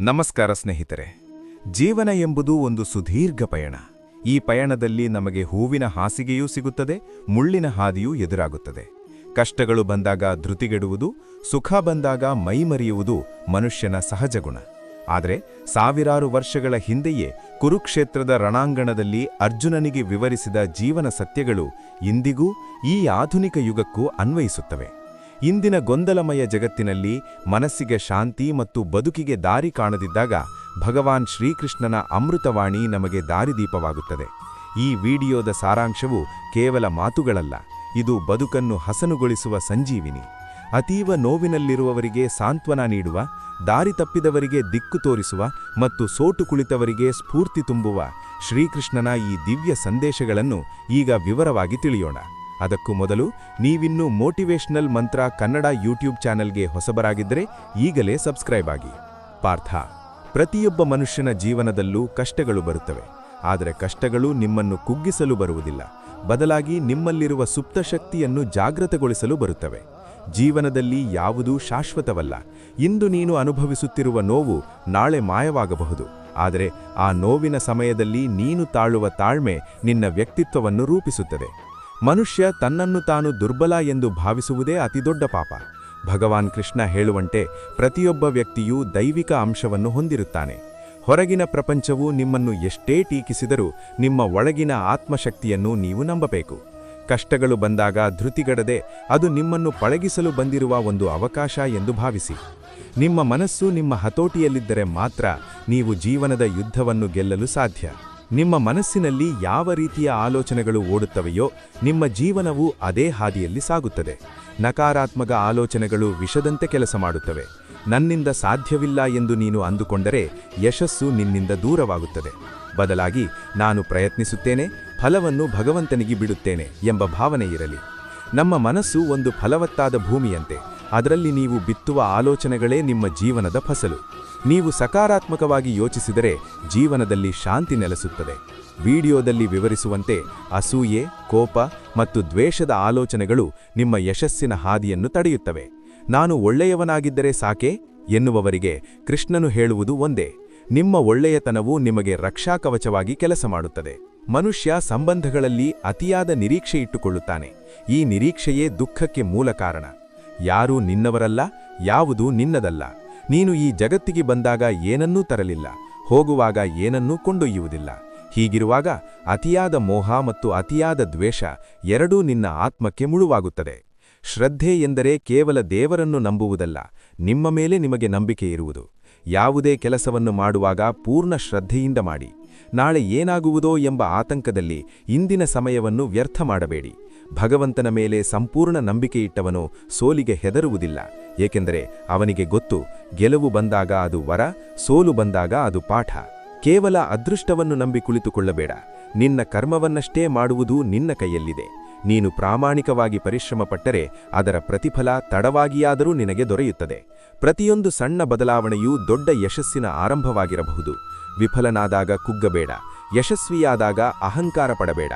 ನಮಸ್ಕಾರ ಸ್ನೇಹಿತರೆ. ಜೀವನ ಎಂಬುದು ಒಂದು ಸುದೀರ್ಘ ಪಯಣ. ಈ ಪಯಣದಲ್ಲಿ ನಮಗೆ ಹೂವಿನ ಹಾಸಿಗೆಯೂ ಸಿಗುತ್ತದೆ, ಮುಳ್ಳಿನ ಹಾದಿಯೂ ಎದುರಾಗುತ್ತದೆ. ಕಷ್ಟಗಳು ಬಂದಾಗ ಧೃತಿಗೆಡುವುದು, ಸುಖ ಬಂದಾಗ ಮೈಮರೆಯುವುದು ಮನುಷ್ಯನ ಸಹಜ ಗುಣ. ಆದರೆ ಸಾವಿರಾರು ವರ್ಷಗಳ ಹಿಂದೆಯೇ ಕುರುಕ್ಷೇತ್ರದ ರಣಾಂಗಣದಲ್ಲಿ ಅರ್ಜುನನಿಗೆ ವಿವರಿಸಿದ ಜೀವನ ಸತ್ಯಗಳು ಇಂದಿಗೂ ಈ ಆಧುನಿಕ ಯುಗಕ್ಕೂ ಅನ್ವಯಿಸುತ್ತವೆ. ಇಂದಿನ ಗೊಂದಲಮಯ ಜಗತ್ತಿನಲ್ಲಿ ಮನಸ್ಸಿಗೆ ಶಾಂತಿ ಮತ್ತು ಬದುಕಿಗೆ ದಾರಿ ಕಾಣದಿದ್ದಾಗ ಭಗವಾನ್ ಶ್ರೀಕೃಷ್ಣನ ಅಮೃತವಾಣಿ ನಮಗೆ ದಾರಿದೀಪವಾಗುತ್ತದೆ. ಈ ವಿಡಿಯೋದ ಸಾರಾಂಶವು ಕೇವಲ ಮಾತುಗಳಲ್ಲ, ಇದು ಬದುಕನ್ನು ಹಸನುಗೊಳಿಸುವ ಸಂಜೀವಿನಿ. ಅತೀವ ನೋವಿನಲ್ಲಿರುವವರಿಗೆ ಸಾಂತ್ವನ ನೀಡುವ, ದಾರಿ ತಪ್ಪಿದವರಿಗೆ ದಿಕ್ಕು ತೋರಿಸುವ ಮತ್ತು ಸೋಟು ಕುಳಿತವರಿಗೆ ಸ್ಫೂರ್ತಿ ತುಂಬುವ ಶ್ರೀಕೃಷ್ಣನ ಈ ದಿವ್ಯ ಸಂದೇಶಗಳನ್ನು ಈಗ ವಿವರವಾಗಿ ತಿಳಿಯೋಣ. ಅದಕ್ಕೂ ಮೊದಲು ನೀವಿನ್ನೂ ಮೋಟಿವೇಶನಲ್ ಮಂತ್ರ ಕನ್ನಡ ಯೂಟ್ಯೂಬ್ ಚಾನೆಲ್ಗೆ ಹೊಸಬರಾಗಿದ್ದರೆ ಈಗಲೇ ಸಬ್ಸ್ಕ್ರೈಬ್ ಆಗಿ. ಪಾರ್ಥ, ಪ್ರತಿಯೊಬ್ಬ ಮನುಷ್ಯನ ಜೀವನದಲ್ಲೂ ಕಷ್ಟಗಳು ಬರುತ್ತವೆ. ಆದರೆ ಕಷ್ಟಗಳು ನಿಮ್ಮನ್ನು ಕುಗ್ಗಿಸಲು ಬರುವುದಿಲ್ಲ. ಬದಲಾಗಿ ನಿಮ್ಮಲ್ಲಿರುವ ಸುಪ್ತ ಶಕ್ತಿಯನ್ನು ಜಾಗೃತಗೊಳಿಸಲು ಬರುತ್ತವೆ. ಜೀವನದಲ್ಲಿ ಯಾವುದೂ ಶಾಶ್ವತವಲ್ಲ. ಇಂದು ನೀನು ಅನುಭವಿಸುತ್ತಿರುವ ನೋವು ನಾಳೆ ಮಾಯವಾಗಬಹುದು. ಆದರೆ ಆ ನೋವಿನ ಸಮಯದಲ್ಲಿ ನೀನು ತಾಳುವ ತಾಳ್ಮೆ ನಿನ್ನ ವ್ಯಕ್ತಿತ್ವವನ್ನು ರೂಪಿಸುತ್ತದೆ. ಮನುಷ್ಯ ತನ್ನನ್ನು ತಾನು ದುರ್ಬಲ ಎಂದು ಭಾವಿಸುವುದೇ ಅತಿದೊಡ್ಡ ಪಾಪ. ಭಗವಾನ್ ಕೃಷ್ಣ ಹೇಳುವಂತೆ ಪ್ರತಿಯೊಬ್ಬ ವ್ಯಕ್ತಿಯೂ ದೈವಿಕ ಅಂಶವನ್ನು ಹೊಂದಿರುತ್ತಾನೆ. ಹೊರಗಿನ ಪ್ರಪಂಚವು ನಿಮ್ಮನ್ನು ಎಷ್ಟೇ ಟೀಕಿಸಿದರೂ ನಿಮ್ಮ ಒಳಗಿನ ಆತ್ಮಶಕ್ತಿಯನ್ನು ನೀವು ನಂಬಬೇಕು. ಕಷ್ಟಗಳು ಬಂದಾಗ ಧೃತಿಗಡದೆ ಅದು ನಿಮ್ಮನ್ನು ಪಳಗಿಸಲು ಬಂದಿರುವ ಒಂದು ಅವಕಾಶ ಎಂದು ಭಾವಿಸಿ. ನಿಮ್ಮ ಮನಸ್ಸು ನಿಮ್ಮ ಹತೋಟಿಯಲ್ಲಿದ್ದರೆ ಮಾತ್ರ ನೀವು ಜೀವನದ ಯುದ್ಧವನ್ನು ಗೆಲ್ಲಲು ಸಾಧ್ಯ. ನಿಮ್ಮ ಮನಸ್ಸಿನಲ್ಲಿ ಯಾವ ರೀತಿಯ ಆಲೋಚನೆಗಳು ಓಡುತ್ತವೆಯೋ ನಿಮ್ಮ ಜೀವನವು ಅದೇ ಹಾದಿಯಲ್ಲಿ ಸಾಗುತ್ತದೆ. ನಕಾರಾತ್ಮಕ ಆಲೋಚನೆಗಳು ವಿಷದಂತೆ ಕೆಲಸ ಮಾಡುತ್ತವೆ. ನನ್ನಿಂದ ಸಾಧ್ಯವಿಲ್ಲ ಎಂದು ನೀನು ಅಂದುಕೊಂಡರೆ ಯಶಸ್ಸು ನಿನ್ನಿಂದ ದೂರವಾಗುತ್ತದೆ. ಬದಲಾಗಿ ನಾನು ಪ್ರಯತ್ನಿಸುತ್ತೇನೆ, ಫಲವನ್ನು ಭಗವಂತನಿಗೆ ಬಿಡುತ್ತೇನೆ ಎಂಬ ಭಾವನೆ ಇರಲಿ. ನಮ್ಮ ಮನಸ್ಸು ಒಂದು ಫಲವತ್ತಾದ ಭೂಮಿಯಂತೆ. ಅದರಲ್ಲಿ ನೀವು ಬಿತ್ತುವ ಆಲೋಚನೆಗಳೇ ನಿಮ್ಮ ಜೀವನದ ಫಸಲು. ನೀವು ಸಕಾರಾತ್ಮಕವಾಗಿ ಯೋಚಿಸಿದರೆ ಜೀವನದಲ್ಲಿ ಶಾಂತಿ ನೆಲೆಸುತ್ತದೆ. ವಿಡಿಯೋದಲ್ಲಿ ವಿವರಿಸುವಂತೆ ಅಸೂಯೆ, ಕೋಪ ಮತ್ತು ದ್ವೇಷದ ಆಲೋಚನೆಗಳು ನಿಮ್ಮ ಯಶಸ್ಸಿನ ಹಾದಿಯನ್ನು ತಡೆಯುತ್ತವೆ. ನಾನು ಒಳ್ಳೆಯವನಾಗಿದ್ದರೆ ಸಾಕೆ? ಎನ್ನುವವರಿಗೆ ಕೃಷ್ಣನು ಹೇಳುವುದು ಒಂದೇ. ನಿಮ್ಮ ಒಳ್ಳೆಯತನವು ನಿಮಗೆ ರಕ್ಷಾಕವಚವಾಗಿ ಕೆಲಸ ಮಾಡುತ್ತದೆ. ಮನುಷ್ಯ ಸಂಬಂಧಗಳಲ್ಲಿ ಅತಿಯಾದ ನಿರೀಕ್ಷೆ ಇಟ್ಟುಕೊಳ್ಳುತ್ತಾನೆ. ಈ ನಿರೀಕ್ಷೆಯೇ ದುಃಖಕ್ಕೆ ಮೂಲ ಕಾರಣ. ಯಾರೂ ನಿನ್ನವರಲ್ಲ, ಯಾವುದೂ ನಿನ್ನದಲ್ಲ. ನೀನು ಈ ಜಗತ್ತಿಗೆ ಬಂದಾಗ ಏನನ್ನೂ ತರಲಿಲ್ಲ, ಹೋಗುವಾಗ ಏನನ್ನೂ ಕೊಂಡೊಯ್ಯುವುದಿಲ್ಲ. ಹೀಗಿರುವಾಗ ಅತಿಯಾದ ಮೋಹ ಮತ್ತು ಅತಿಯಾದ ದ್ವೇಷ ಎರಡೂ ನಿನ್ನ ಆತ್ಮಕ್ಕೆ ಮುಳುವಾಗುತ್ತದೆ. ಶ್ರದ್ಧೆ ಎಂದರೆ ಕೇವಲ ದೇವರನ್ನು ನಂಬುವುದಲ್ಲ, ನಿಮ್ಮ ಮೇಲೆ ನಿಮಗೆ ನಂಬಿಕೆ ಇರುವುದು. ಯಾವುದೇ ಕೆಲಸವನ್ನು ಮಾಡುವಾಗ ಪೂರ್ಣ ಶ್ರದ್ಧೆಯಿಂದ ಮಾಡಿ. ನಾಳೆ ಏನಾಗುವುದೋ ಎಂಬ ಆತಂಕದಲ್ಲಿ ಇಂದಿನ ಸಮಯವನ್ನು ವ್ಯರ್ಥ ಮಾಡಬೇಡಿ. ಭಗವಂತನ ಮೇಲೆ ಸಂಪೂರ್ಣ ನಂಬಿಕೆಯಿಟ್ಟವನು ಸೋಲಿಗೆ ಹೆದರುವುದಿಲ್ಲ, ಏಕೆಂದರೆ ಅವನಿಗೆ ಗೊತ್ತು, ಗೆಲುವು ಬಂದಾಗ ಅದು ವರ, ಸೋಲು ಬಂದಾಗ ಅದು ಪಾಠ. ಕೇವಲ ಅದೃಷ್ಟವನ್ನು ನಂಬಿ ಕುಳಿತುಕೊಳ್ಳಬೇಡ, ನಿನ್ನ ಕರ್ಮವನ್ನಷ್ಟೇ ಮಾಡುವುದು ನಿನ್ನ ಕೈಯಲ್ಲಿದೆ. ನೀನು ಪ್ರಾಮಾಣಿಕವಾಗಿ ಪರಿಶ್ರಮಪಟ್ಟರೆ ಅದರ ಪ್ರತಿಫಲ ತಡವಾಗಿಯಾದರೂ ನಿನಗೆ ದೊರೆಯುತ್ತದೆ. ಪ್ರತಿಯೊಂದು ಸಣ್ಣ ಬದಲಾವಣೆಯೂ ದೊಡ್ಡ ಯಶಸ್ಸಿನ ಆರಂಭವಾಗಿರಬಹುದು. ವಿಫಲನಾದಾಗ ಕುಗ್ಗಬೇಡ, ಯಶಸ್ವಿಯಾದಾಗ ಅಹಂಕಾರ ಪಡಬೇಡ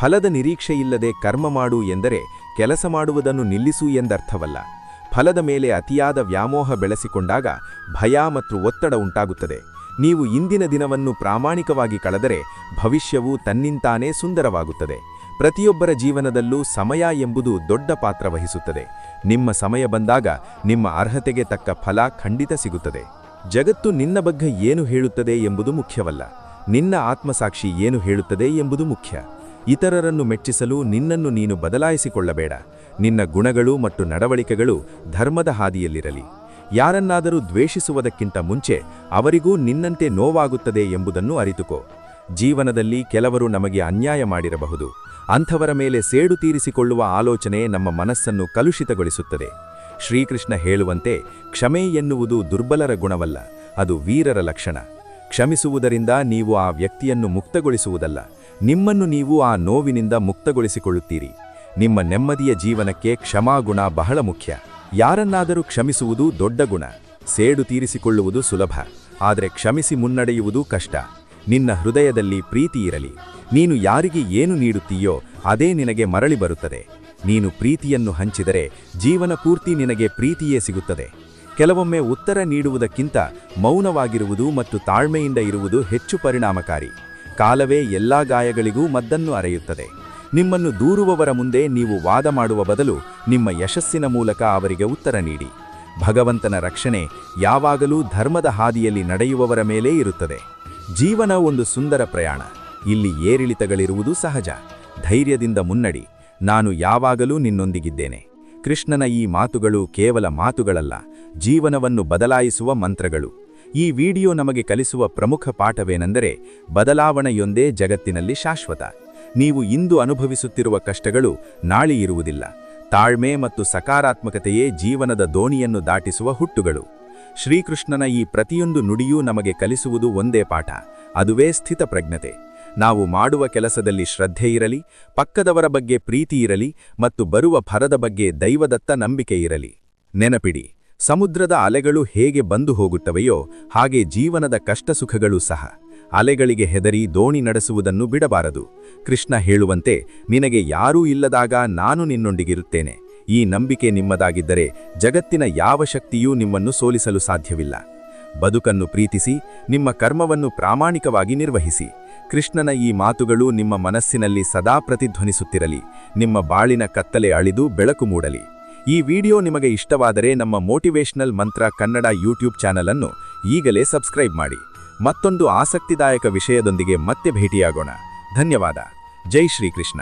ಫಲದ ನಿರೀಕ್ಷೆಯಿಲ್ಲದೆ ಕರ್ಮ ಮಾಡು ಎಂದರೆ ಕೆಲಸ ಮಾಡುವುದನ್ನು ನಿಲ್ಲಿಸು ಎಂದರ್ಥವಲ್ಲ. ಫಲದ ಮೇಲೆ ಅತಿಯಾದ ವ್ಯಾಮೋಹ ಬೆಳೆಸಿಕೊಂಡಾಗ ಭಯ ಮತ್ತು ಒತ್ತಡ ಉಂಟಾಗುತ್ತದೆ. ನೀವು ಇಂದಿನ ದಿನವನ್ನು ಪ್ರಾಮಾಣಿಕವಾಗಿ ಕಳೆದರೆ ಭವಿಷ್ಯವು ತನ್ನಿಂತಾನೇ ಸುಂದರವಾಗುತ್ತದೆ. ಪ್ರತಿಯೊಬ್ಬರ ಜೀವನದಲ್ಲೂ ಸಮಯ ಎಂಬುದು ದೊಡ್ಡ ಪಾತ್ರ ವಹಿಸುತ್ತದೆ. ನಿಮ್ಮ ಸಮಯ ಬಂದಾಗ ನಿಮ್ಮ ಅರ್ಹತೆಗೆ ತಕ್ಕ ಫಲ ಖಂಡಿತ ಸಿಗುತ್ತದೆ. ಜಗತ್ತು ನಿನ್ನ ಬಗ್ಗೆ ಏನು ಹೇಳುತ್ತದೆ ಎಂಬುದು ಮುಖ್ಯವಲ್ಲ. ನಿನ್ನ ಆತ್ಮಸಾಕ್ಷಿ ಏನು ಹೇಳುತ್ತದೆ ಎಂಬುದು ಮುಖ್ಯ. ಇತರರನ್ನು ಮೆಚ್ಚಿಸಲು ನಿನ್ನನ್ನು ನೀನು ಬದಲಾಯಿಸಿಕೊಳ್ಳಬೇಡ. ನಿನ್ನ ಗುಣಗಳು ಮತ್ತು ನಡವಳಿಕೆಗಳು ಧರ್ಮದ ಹಾದಿಯಲ್ಲಿರಲಿ. ಯಾರನ್ನಾದರೂ ದ್ವೇಷಿಸುವುದಕ್ಕಿಂತ ಮುಂಚೆ ಅವರಿಗೂ ನಿನ್ನಂತೆ ನೋವಾಗುತ್ತದೆ ಎಂಬುದನ್ನು ಅರಿತುಕೋ. ಜೀವನದಲ್ಲಿ ಕೆಲವರು ನಮಗೆ ಅನ್ಯಾಯ ಮಾಡಿರಬಹುದು. ಅಂಥವರ ಮೇಲೆ ಸೇಡು ತೀರಿಸಿಕೊಳ್ಳುವ ಆಲೋಚನೆ ನಮ್ಮ ಮನಸ್ಸನ್ನು ಕಲುಷಿತಗೊಳಿಸುತ್ತದೆ. ಶ್ರೀಕೃಷ್ಣ ಹೇಳುವಂತೆ ಕ್ಷಮೆ ಎನ್ನುವುದು ದುರ್ಬಲರ ಗುಣವಲ್ಲ, ಅದು ವೀರರ ಲಕ್ಷಣ. ಕ್ಷಮಿಸುವುದರಿಂದ ನೀವು ಆ ವ್ಯಕ್ತಿಯನ್ನು ಮುಕ್ತಗೊಳಿಸುವುದಲ್ಲ. ನಿಮ್ಮನ್ನು ನೀವು ಆ ನೋವಿನಿಂದ ಮುಕ್ತಗೊಳಿಸಿಕೊಳ್ಳುತ್ತೀರಿ. ನಿಮ್ಮ ನೆಮ್ಮದಿಯ ಜೀವನಕ್ಕೆ ಕ್ಷಮಾಗುಣ ಬಹಳ ಮುಖ್ಯ. ಯಾರನ್ನಾದರೂ ಕ್ಷಮಿಸುವುದು ದೊಡ್ಡ ಗುಣ. ಸೇಡು ತೀರಿಸಿಕೊಳ್ಳುವುದು ಸುಲಭ. ಆದರೆ ಕ್ಷಮಿಸಿ ಮುನ್ನಡೆಯುವುದು ಕಷ್ಟ. ನಿನ್ನ ಹೃದಯದಲ್ಲಿ ಪ್ರೀತಿ ಇರಲಿ. ನೀನು ಯಾರಿಗೆ ಏನು ನೀಡುತ್ತೀಯೋ ಅದೇ ನಿನಗೆ ಮರಳಿ ಬರುತ್ತದೆ. ನೀನು ಪ್ರೀತಿಯನ್ನು ಹಂಚಿದರೆ ಜೀವನ ಪೂರ್ತಿ ನಿನಗೆ ಪ್ರೀತಿಯೇ ಸಿಗುತ್ತದೆ. ಕೆಲವೊಮ್ಮೆ ಉತ್ತರ ನೀಡುವುದಕ್ಕಿಂತ ಮೌನವಾಗಿರುವುದು ಮತ್ತು ತಾಳ್ಮೆಯಿಂದ ಇರುವುದು ಹೆಚ್ಚು ಪರಿಣಾಮಕಾರಿ. ಕಾಲವೇ ಎಲ್ಲಾ ಗಾಯಗಳಿಗೂ ಮದ್ದನ್ನು ಅರೆಯುತ್ತದೆ. ನಿಮ್ಮನ್ನು ದೂರುವವರ ಮುಂದೆ ನೀವು ವಾದ ಮಾಡುವ ಬದಲು ನಿಮ್ಮ ಯಶಸ್ಸಿನ ಮೂಲಕ ಅವರಿಗೆ ಉತ್ತರ ನೀಡಿ. ಭಗವಂತನ ರಕ್ಷಣೆ ಯಾವಾಗಲೂ ಧರ್ಮದ ಹಾದಿಯಲ್ಲಿ ನಡೆಯುವವರ ಮೇಲೆ ಇರುತ್ತದೆ. ಜೀವನ ಒಂದು ಸುಂದರ ಪ್ರಯಾಣ. ಇಲ್ಲಿ ಏರಿಳಿತಗಳಿರುವುದು ಸಹಜ. ಧೈರ್ಯದಿಂದ ಮುನ್ನಡಿ. ನಾನು ಯಾವಾಗಲೂ ನಿನ್ನೊಂದಿಗಿದ್ದೇನೆ. ಕೃಷ್ಣನ ಈ ಮಾತುಗಳು ಕೇವಲ ಮಾತುಗಳಲ್ಲ, ಜೀವನವನ್ನು ಬದಲಾಯಿಸುವ ಮಂತ್ರಗಳು. ಈ ವಿಡಿಯೋ ನಮಗೆ ಕಲಿಸುವ ಪ್ರಮುಖ ಪಾಠವೇನೆಂದರೆ ಬದಲಾವಣೆಯೊಂದೇ ಜಗತ್ತಿನಲ್ಲಿ ಶಾಶ್ವತ. ನೀವು ಇಂದು ಅನುಭವಿಸುತ್ತಿರುವ ಕಷ್ಟಗಳು ನಾಳೆ ಇರುವುದಿಲ್ಲ. ತಾಳ್ಮೆ ಮತ್ತು ಸಕಾರಾತ್ಮಕತೆಯೇ ಜೀವನದ ದೋಣಿಯನ್ನು ದಾಟಿಸುವ ಹುಟ್ಟುಗಳು. ಶ್ರೀಕೃಷ್ಣನ ಈ ಪ್ರತಿಯೊಂದು ನುಡಿಯೂ ನಮಗೆ ಕಲಿಸುವುದು ಒಂದೇ ಪಾಠ, ಅದುವೇ ಸ್ಥಿತಪ್ರಜ್ಞತೆ ನಾವು ಮಾಡುವ ಕೆಲಸದಲ್ಲಿ ಶ್ರದ್ಧೆ ಇರಲಿ, ಪಕ್ಕದವರ ಬಗ್ಗೆ ಪ್ರೀತಿ ಇರಲಿ ಮತ್ತು ಬರುವ ಫರದ ಬಗ್ಗೆ ದೈವದತ್ತ ನಂಬಿಕೆ ಇರಲಿ. ನೆನಪಿಡಿ ಸಮುದ್ರದ ಅಲೆಗಳು ಹೇಗೆ ಬಂದು ಹೋಗುತ್ತವೆಯೋ ಹಾಗೆ ಜೀವನದ ಕಷ್ಟಸುಖಗಳು ಸಹ. ಅಲೆಗಳಿಗೆ ಹೆದರಿ ದೋಣಿ ನಡೆಸುವುದನ್ನು ಬಿಡಬಾರದು. ಕೃಷ್ಣ ಹೇಳುವಂತೆ, ನಿನಗೆ ಯಾರೂ ಇಲ್ಲದಾಗ ನಾನು ನಿನ್ನೊಂದಿಗಿರುತ್ತೇನೆ. ಈ ನಂಬಿಕೆ ನಿಮ್ಮದಾಗಿದ್ದರೆ ಜಗತ್ತಿನ ಯಾವ ಶಕ್ತಿಯೂ ನಿಮ್ಮನ್ನು ಸೋಲಿಸಲು ಸಾಧ್ಯವಿಲ್ಲ. ಬದುಕನ್ನು ಪ್ರೀತಿಸಿ, ನಿಮ್ಮ ಕರ್ಮವನ್ನು ಪ್ರಾಮಾಣಿಕವಾಗಿ ನಿರ್ವಹಿಸಿ. ಕೃಷ್ಣನ ಈ ಮಾತುಗಳು ನಿಮ್ಮ ಮನಸ್ಸಿನಲ್ಲಿ ಸದಾ ಪ್ರತಿಧ್ವನಿಸುತ್ತಿರಲಿ. ನಿಮ್ಮ ಬಾಳಿನ ಕತ್ತಲೆ ಅಳಿದು ಬೆಳಕು ಮೂಡಲಿ. ಈ ವಿಡಿಯೋ ನಿಮಗೆ ಇಷ್ಟವಾದರೆ ನಮ್ಮ ಮೋಟಿವೇಶನಲ್ ಮಂತ್ರ ಕನ್ನಡ ಯೂಟ್ಯೂಬ್ ಚಾನಲ್ ಅನ್ನು ಈಗಲೇ ಸಬ್ಸ್ಕ್ರೈಬ್ ಮಾಡಿ. ಮತ್ತೊಂದು ಆಸಕ್ತಿದಾಯಕ ವಿಷಯದೊಂದಿಗೆ ಮತ್ತೆ ಭೇಟಿಯಾಗೋಣ. ಧನ್ಯವಾದ. ಜೈ ಶ್ರೀಕೃಷ್ಣ.